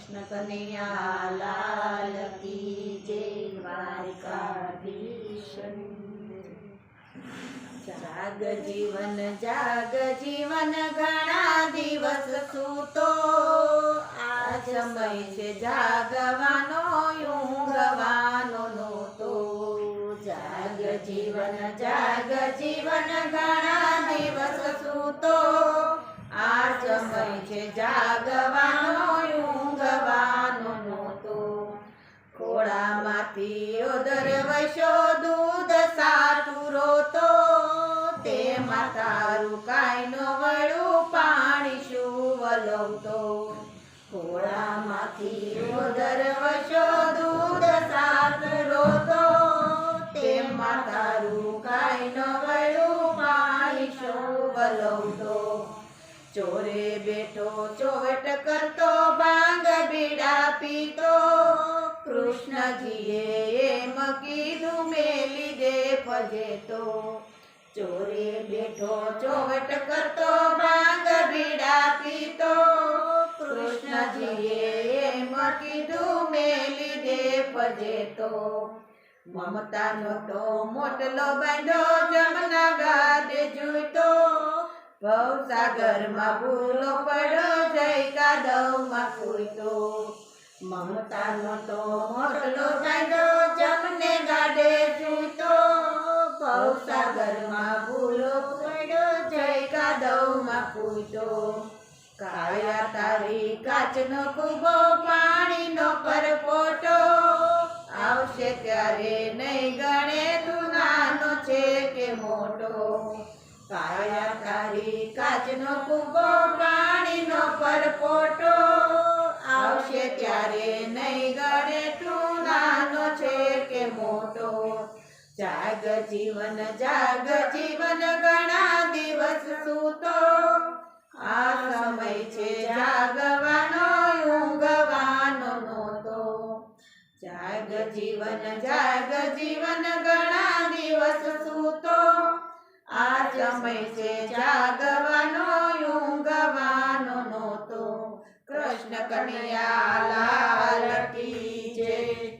કૃષ્ણ કનૈયા લાલ કી જય દ્વારકાધીશ જાગ જીવન જાગ જીવન ઘણા દિવસ સૂતો આ સમય છે જાગવાનો ઊંઘવાનો નહોતો જાગ જીવન જાગ જીવન ઘણા દિવસ વશો દૂધ સાટું રોતો, તે તારું કાંઈ નો વળું પાણી શું વલવતો ખોળામાંથી ઓદર વશો દૂધ સાટું રોતો, તે તારું કાંઈ નો વળું પાણી શું વલવતો ચોરે બેઠો ચોવટ કરતો, ભાંગ બીડા પીતો. કૃષ્ણજીએ કીધું મેલી દે ફજેતો ચોરે બેઠો ચોવટ કરતો, માંગ બીડા પીતો. કૃષ્ણજીએ એમ કીધું, મેલી દે ફજેતો મમતાનો તો મોટલો બાંધો, જમના ગાદે જોઈતો. ભવસાગરમાં ભૂલો પડ્યો જય કાદવમાં કોઈતો મમતાનો તો મોટલો કાયદો કૂદતો કાયા તારી કાચનો કૂબો પાણીનો પરપોટો. આવશે ત્યારે નહીં ગણે તું નાનો છે કે મોટો. કાયા તારી કાચનો કૂબો પાણીનો પરપોટો. આવશે ત્યારે નહીં ગણે તું નાનો છે કે મોટો. જાગ જીવન જાગ જીવન ઘણા દિવસ જીવન જાગ, જીવન ઘણા દિવસ સૂતો. આ સમય છે જાગવાનો, ઊંઘવાનો નહોતો. કૃષ્ણ કનૈયા લાલ કી જય.